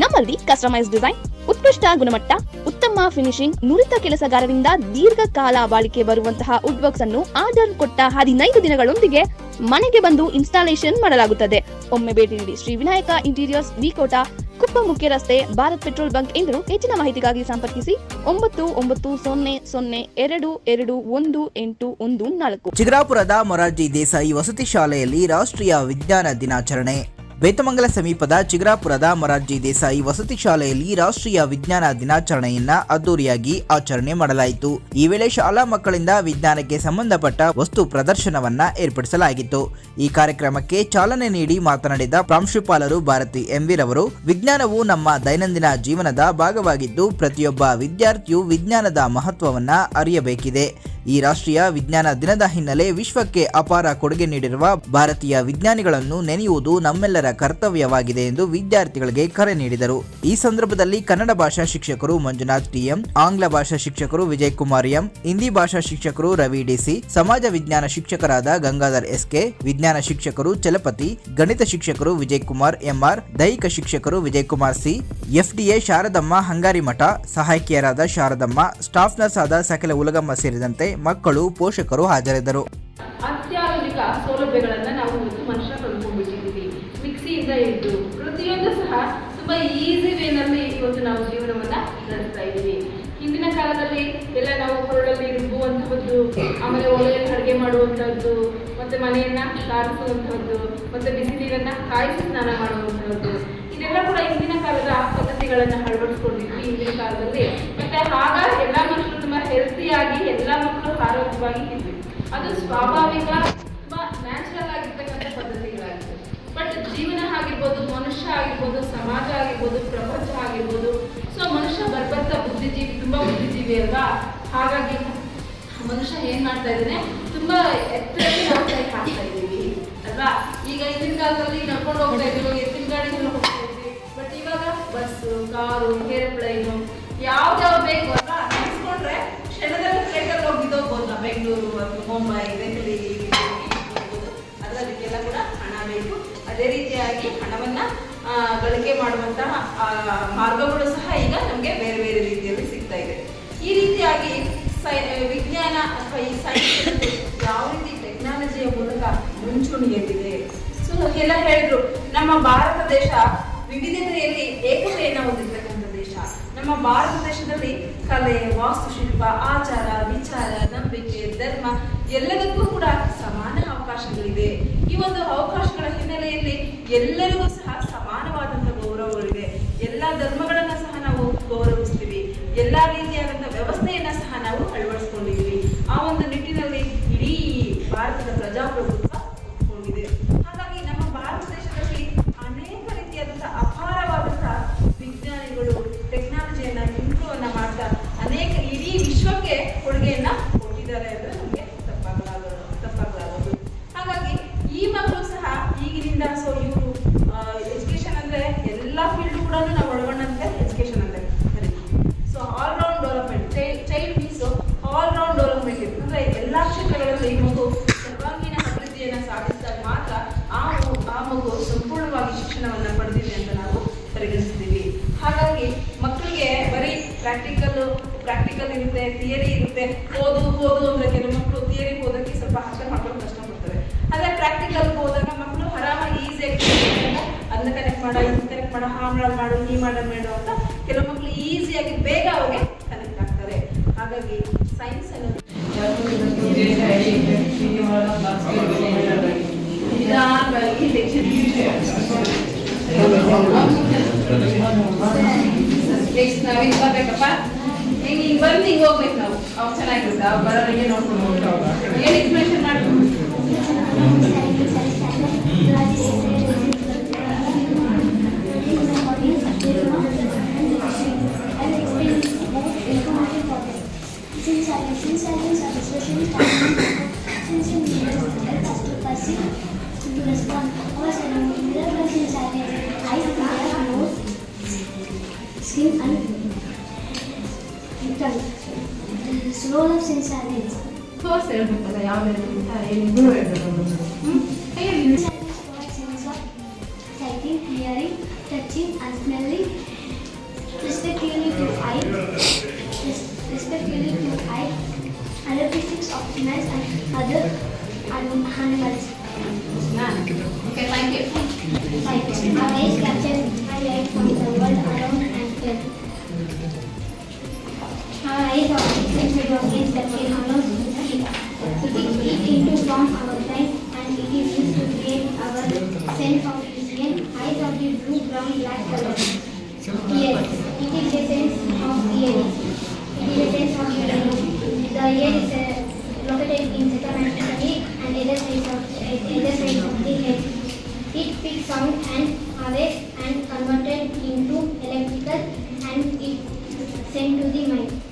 ನಮ್ಮಲ್ಲಿ customise design ಉತ್ಕೃಷ್ಟ ಗುಣಮಟ್ಟ, ಉತ್ತಮ ಫಿನಿಶಿಂಗ್ ನುರಿತ ಕೆಲಸಗಾರರಿಂದ ದೀರ್ಘಕಾಲ ಬಾಳಿಕೆ ಬರುವಂತಹ ವುಡ್ ವರ್ಕ್ಸ್ ಅನ್ನು ಆರ್ಡರ್ ಕೊಟ್ಟ ಹದಿನೈದು ದಿನಗಳೊಂದಿಗೆ ಮನೆಗೆ ಬಂದು ಇನ್ಸ್ಟಾಲೇಷನ್ ಮಾಡಲಾಗುತ್ತದೆ. ಒಮ್ಮೆ ಭೇಟಿ ನೀಡಿ ಶ್ರೀ ವಿನಾಯಕ ಇಂಟೀರಿಯರ್ಸ್ ವಿಕೋಟ ಕುಪ್ಪ ಮುಖ್ಯ ರಸ್ತೆ, ಭಾರತ್ ಪೆಟ್ರೋಲ್ ಬಂಕ್ ಎಂದು ಹೆಚ್ಚಿನ ಮಾಹಿತಿಗಾಗಿ ಸಂಪರ್ಕಿಸಿ ಒಂಬತ್ತು ಒಂಬತ್ತು ಸೊನ್ನೆ ಸೊನ್ನೆ ಎರಡು ಎರಡು ಒಂದು ಎಂಟು ಒಂದು ನಾಲ್ಕು. ಚಿಗರಾಪುರದ ಮೊರಾರ್ಜಿ ದೇಸಾಯಿ ವಸತಿ ಶಾಲೆಯಲ್ಲಿ ರಾಷ್ಟ್ರೀಯ ವಿಜ್ಞಾನ ದಿನಾಚರಣೆ. ಬೇತಮಂಗಲ ಸಮೀಪದ ಚಿಗರಾಪುರದ ಮೊರಾರ್ಜಿ ದೇಸಾಯಿ ವಸತಿ ಶಾಲೆಯಲ್ಲಿ ರಾಷ್ಟ್ರೀಯ ವಿಜ್ಞಾನ ದಿನಾಚರಣೆಯನ್ನ ಅದ್ದೂರಿಯಾಗಿ ಆಚರಣೆ ಮಾಡಲಾಯಿತು. ಈ ವೇಳೆ ಶಾಲಾ ಮಕ್ಕಳಿಂದ ವಿಜ್ಞಾನಕ್ಕೆ ಸಂಬಂಧಪಟ್ಟ ವಸ್ತು ಪ್ರದರ್ಶನವನ್ನ ಏರ್ಪಡಿಸಲಾಗಿತ್ತು. ಈ ಕಾರ್ಯಕ್ರಮಕ್ಕೆ ಚಾಲನೆ ನೀಡಿ ಮಾತನಾಡಿದ ಪ್ರಾಂಶುಪಾಲರು ಭಾರತಿ ಎಂವಿರವರು, ವಿಜ್ಞಾನವು ನಮ್ಮ ದೈನಂದಿನ ಜೀವನದ ಭಾಗವಾಗಿದ್ದು, ಪ್ರತಿಯೊಬ್ಬ ವಿದ್ಯಾರ್ಥಿಯು ವಿಜ್ಞಾನದ ಮಹತ್ವವನ್ನ ಅರಿಯಬೇಕಿದೆ. ಈ ರಾಷ್ಟ್ರೀಯ ವಿಜ್ಞಾನ ದಿನದ ಹಿನ್ನೆಲೆ ವಿಶ್ವಕ್ಕೆ ಅಪಾರ ಕೊಡುಗೆ ನೀಡಿರುವ ಭಾರತೀಯ ವಿಜ್ಞಾನಿಗಳನ್ನು ನೆನೆಯುವುದು ನಮ್ಮೆಲ್ಲರ ಕರ್ತವ್ಯವಾಗಿದೆ ಎಂದು ವಿದ್ಯಾರ್ಥಿಗಳಿಗೆ ಕರೆ ನೀಡಿದರು. ಈ ಸಂದರ್ಭದಲ್ಲಿ ಕನ್ನಡ ಭಾಷಾ ಶಿಕ್ಷಕರು ಮಂಜುನಾಥ್ ಟಿಎಂ, ಆಂಗ್ಲ ಭಾಷಾ ಶಿಕ್ಷಕರು ವಿಜಯ್ ಕುಮಾರ್ ಎಂ, ಹಿಂದಿ ಭಾಷಾ ಶಿಕ್ಷಕರು ರವಿ ಡಿಸಿ ಸಮಾಜ ವಿಜ್ಞಾನ ಶಿಕ್ಷಕರಾದ ಗಂಗಾಧರ್ ಎಸ್ಕೆ ವಿಜ್ಞಾನ ಶಿಕ್ಷಕರು ಚಲಪತಿ, ಗಣಿತ ಶಿಕ್ಷಕರು ವಿಜಯ್ ಕುಮಾರ್ ಎಂಆರ್, ದೈಹಿಕ ಶಿಕ್ಷಕರು Vijay Kumar C FDA Sharadamma Hangari Math ಸಹಾಯಕಿಯರಾದ Sharadamma staff nurse ಆದ ಸಕಲ ಉಲಗಮ್ಮ ಸೇರಿದಂತೆ ಮಕ್ಕಳು ಪೋಷಕರು ಹಾಜರಿದ್ದರು. ಅತ್ಯಾಧುನಿಕ ಸೌಲಭ್ಯಗಳನ್ನ ನಾವು ಇವತ್ತು ಮನುಷ್ಯ ಕಂಡುಕೊಂಡ್ಬಿಟ್ಟಿದ್ದೀವಿ ಮಿಕ್ಸಿಯಿಂದ ಹಿಡಿದು ಪ್ರತಿಯೊಂದು ಸಹ ತುಂಬಾ ಈಸಿ ವೇನಲ್ಲಿ ಇವತ್ತು ನಾವು ಜೀವನವನ್ನ ನಡೆಸ್ತಾ ಇದ್ದೀವಿ ಹಿಂದಿನ ಕಾಲದಲ್ಲಿ ಎಲ್ಲ ನಾವು ಹೊರಳಲ್ಲಿ ರುಬ್ಬುವಂತಹದ್ದು ಆಮೇಲೆ ಒಲೆಯಲ್ಲಿ ಅಡುಗೆ ಮಾಡುವಂಥದ್ದು, ಮತ್ತೆ ಮನೆಯನ್ನ ಸಾರಿಸುವಂಥದ್ದು ಮತ್ತೆ ಬಿಸಿ ನೀರನ್ನ ಕಾಯಿಸಿ ಸ್ನಾನ ಮಾಡುವಂಥದ್ದು. ಇದೆಲ್ಲ ಕೂಡ ಹಿಂದಿನ ಕಾಲದ ಪದ್ಧತಿಗಳನ್ನು ಅಳವಡಿಸ್ಕೊಂಡಿದ್ವಿ ಹಿಂದಿನ ಕಾಲದಲ್ಲಿ. ಮತ್ತೆ ಆಗ ಎಲ್ಲ ಮಕ್ಕಳು ತುಂಬ ಹೆಲ್ತಿಯಾಗಿ ಎಲ್ಲ ಮಕ್ಕಳು ಆರೋಗ್ಯವಾಗಿ ಇದ್ವಿ. ಅದು ಸ್ವಾಭಾವಿಕ, ತುಂಬಾ ನ್ಯಾಚುರಲ್ ಆಗಿರ್ತಕ್ಕಂಥ ಪದ್ಧತಿಗಳಾಗಿತ್ತು ಬಟ್ ಜೀವನ ಆಗಿರ್ಬೋದು, ಮನುಷ್ಯ ಆಗಿರ್ಬೋದು, ಸಮಾಜ ಆಗಿರ್ಬೋದು, ಪ್ರಪಂಚ ಆಗಿರ್ಬೋದು ಸೊ ಮನುಷ್ಯ ಬರ್ಬರ್ತಾ ಬುದ್ಧಿಜೀವಿ, ತುಂಬಾ ಬುದ್ಧಿಜೀವಿ ಅಲ್ವಾ? ಹಾಗಾಗಿ ಮನುಷ್ಯ ಏನ್ ಮಾಡ್ತಾ ಇದ್ದಾನೆ? ತುಂಬಾ ಎತ್ತರಕ್ಕೆ ನಾವು ಕೈ ಹಾಕ್ತಾ ಇದ್ದೀವಿ, ಅಲ್ವಾ? ಈಗ ಹಿಂದಿನ ಕಾಲದಲ್ಲಿ ನಡ್ಕೊಂಡು ಹೋಗ್ತಾ ಇದ್ರು, ಎತ್ತಿನ ಗಾಡಿಗಳು ಹೋಗ್ತಾ ಇದ್ವಿ. ಬಟ್ ಇವಾಗ ಬಸ್ ಕಾರು, ಏರೋಪ್ಲೈನು ಯಾವ್ದಾವ್ ಬೇಕು, ಅಲ್ವಾ? ನೆನೆಸ್ಕೊಂಡ್ರೆ ಕ್ಷಣದಲ್ಲಿ ಫ್ಲೈಟಲ್ಲಿ ಹೋಗಿದ್ದೋಗ್ಬೋದು ನಾವು ಬೆಂಗಳೂರು ಅಥವಾ ಮುಂಬೈ, ದೆಹಲಿ ಅದಕ್ಕೆಲ್ಲ ಕೂಡ ಹಣ ಬೇಕು. ಅದೇ ರೀತಿಯಾಗಿ ಹಣವನ್ನ ಗಳಿಕೆ ಮಾಡುವಂತಹ ಮಾರ್ಗಗಳು ಸಹ ಈಗ ನಮಗೆ ಬೇರೆ ಬೇರೆ ರೀತಿಯಲ್ಲಿ ಸಿಗ್ತಾ ಇದೆ. ಈ ರೀತಿಯಾಗಿ ಸೈ ವಿಜ್ಞಾನ ಅಥವಾ ಈ ಸೈನ್ಸ್ ಯಾವ ರೀತಿ ಟೆಕ್ನಾಲಜಿಯ ಮೂಲಕ ಮುಂಚೂಣಿಯಲ್ಲಿದೆ? ಸೊ ಎಲ್ಲ ಹೇಳಿದ್ರು, ನಮ್ಮ ಭಾರತ ದೇಶ ವಿವಿಧತೆಯಲ್ಲಿ ಏಕತೆಯನ್ನು ಹೊಂದಿರತಕ್ಕಂಥ ದೇಶ. ನಮ್ಮ ಭಾರತ ದೇಶದಲ್ಲಿ ಕಲೆ, ವಾಸ್ತುಶಿಲ್ಪ, ಆಚಾರ, ವಿಚಾರ, ನಂಬಿಕೆ, ಧರ್ಮ ಎಲ್ಲದಕ್ಕೂ ಕೂಡ ಸಮಾನ ಅವಕಾಶಗಳಿದೆ. ಈ ಒಂದು ಅವಕಾಶಗಳ ಹಿನ್ನೆಲೆಯಲ್ಲಿ ಎಲ್ಲರಿಗೂ ಸಹ ಸಮಾನವಾದಂತಹ ಗೌರವಗಳಿದೆ ಎಲ್ಲ ಧರ್ಮಗಳನ್ನ ಎಲ್ಲ ರೀತಿಯಾದಂಥ ವ್ಯವಸ್ಥೆಯನ್ನ ಸಹ ನಾವು ಅಳವಡಿಸ್ಕೊಂಡಿದ್ದೀವಿ ಪ್ರಾಕ್ಟಿಕಲ್ ಇರುತ್ತೆ ಥಿಯರಿ ಇರುತ್ತೆ. ಓದು ಓದು ಅಂದ್ರೆ ಕೆಲವು ಮಕ್ಕಳು ಥಿಯರಿ ಓದಕ್ಕೆ ಸ್ವಲ್ಪ ಅರ್ಥ ಮಾಡ್ಕೊಂಡು ಕಷ್ಟ ಪಡ್ತಾರೆ ಆದ್ರೆ ಪ್ರಾಕ್ಟಿಕಲ್ ಹೋದಾಗ ಮಕ್ಕಳು ಆರಾಮಾಗಿ ಈಸಿಯಾಗಿ ಅದನ್ನ ಕನೆಕ್ಟ್ ಮಾಡ ಇದನ್ನ ಕನೆಕ್ಟ್ ಮಾಡೋ ಹಾ ಮಾಡ ಮಾಡು ಈ ಮಾಡ ಮೇಡ ಅಂತ ಕೆಲವು ಮಕ್ಕಳು ಈಸಿಯಾಗಿ ಬೇಗ ಅವ್ರಿಗೆ ಕನೆಕ್ಟ್ ಆಗ್ತಾರೆ. ಹಾಗಾಗಿ ಸೈನ್ಸ್ ಅನ್ನೋದು ನೆಕ್ಸ್ಟ್ ನಾವೇನು ಬರ್ಬೇಕಪ್ಪ ಹಿಂಗೆ ಹಿಂಗೆ ಬಂದು ಹಿಂಗೆ ಹೋಗ್ಬೇಕು ನಾವು. ಅವ್ರು ಚೆನ್ನಾಗಿರುತ್ತೆ. ಬರೋರಿಗೆ ನೋಡ್ಕೊಂಡು ಹೋಗ್ಬೇಕು. ಏನು ಎಕ್ಸ್ಪ್ಲೇಷನ್ ಮಾಡ್ಬೇಕು in silence. ಸೋರ್ಸ್ ಹೇಳ್ಬೇಕಲ್ಲ ಯಾವ್ದು ಅಂತ ಏನಿದ್ರು ಹೇಳ್ಬೇಕು ಹ್ಮ್ ಕೈಯಲ್ಲಿ Silence for sense of sighting, hearing, touching, and smelling. Respectively to eye, res- respectively to eye, characteristics of smells and other anim- animals. Okay thank you Sight. Our eyes capture highlight from the world around and within. Our organs that can allow us to see. To it into form our brain and it is used to create our sense of vision. Eyes are the blue, brown, black color. Ears. It is a sense of hearing. It is a sense of hearing. The ear is uh, located in segmentally and other sides of sides of the head. It picks sound and waves and converted into electrical and it sent to the mind.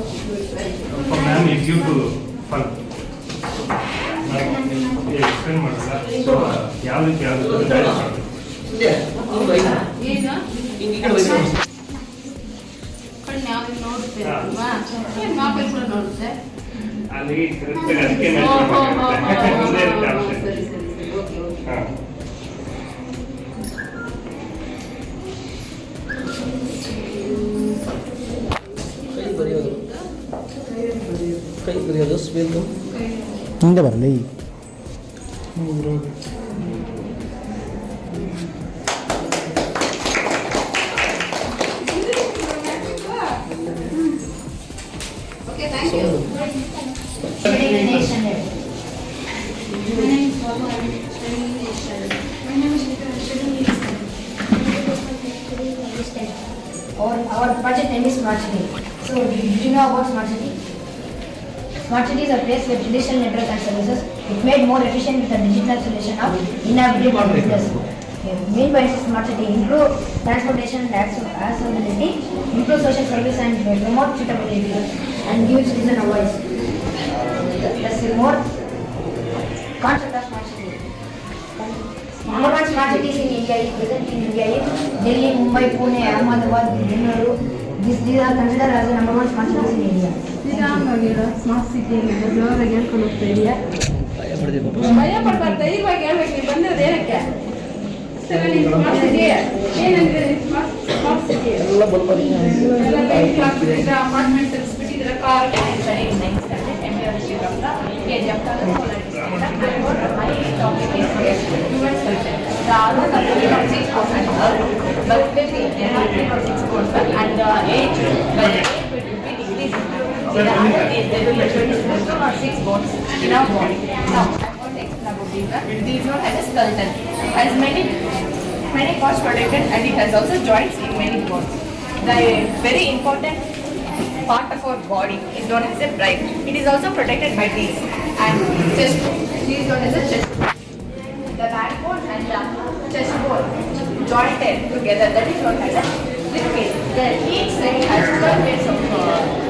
For ma'am, if to fun. Explain ಮಾಡಲ್ಲ so ಯಾವ ರೀತಿ ಯಾವುದು ಅಲ್ಲಿ correct ಅದಕ್ಕೆ option ಹಾಂ Periodos, Bento? Hindi ba, Lay? Oh, grabe. Okay, thank you. Termination. Termination. Termination. Our, our budget name is Marchini. So, do you know about Marchini? Smart City is a place where traditional network and services is made more efficient with the digital solution of innovative business. Main by Smart City improve transportation and access- accessibility, improve social service and promote suitability, and give citizen a voice. That's the more concept of Smart City. Number one smart cities in India is present in India is Delhi, Mumbai, Pune, Ahmedabad, Bengaluru. These, these are considered as the number one smart cities in India. Smart ಸಿಟಿಯಲ್ಲಿ ಜೋರಾಗಿ ಹೇಳ್ಕೊಂಡು ಹೋಗ್ತಾ ಇದೆಯಾ? ಭಯ ಪಡ್ಬಾರ್ದು ಧೈರ್ಯವಾಗಿ ಹೇಳ್ಬೇಕು ನೀವು ಬಂದಿರೋದು ಏನಕ್ಕೆ? ಸ್ಮಾರ್ಟ್ ಸಿಟಿ ಏನಂದ್ರೆ ಸ್ಮಾರ್ಟ್ ಸ್ಮಾರ್ಟ್ ಸಿಟಿ ಎಲ್ಲ ಬಲ್ಬರಿ there will be 22 or 6 bones in our body. Now, I want to explain about these. uh, These has a skeleton, has many, many parts protected and it has also joints in many bones. The very important part of our body is known as a brain. It is also protected by these and chest bone. This is known as a chest bone. The backbone and the chest bone jointed together. That is known as a rib. The each side has 12 pairs of uh,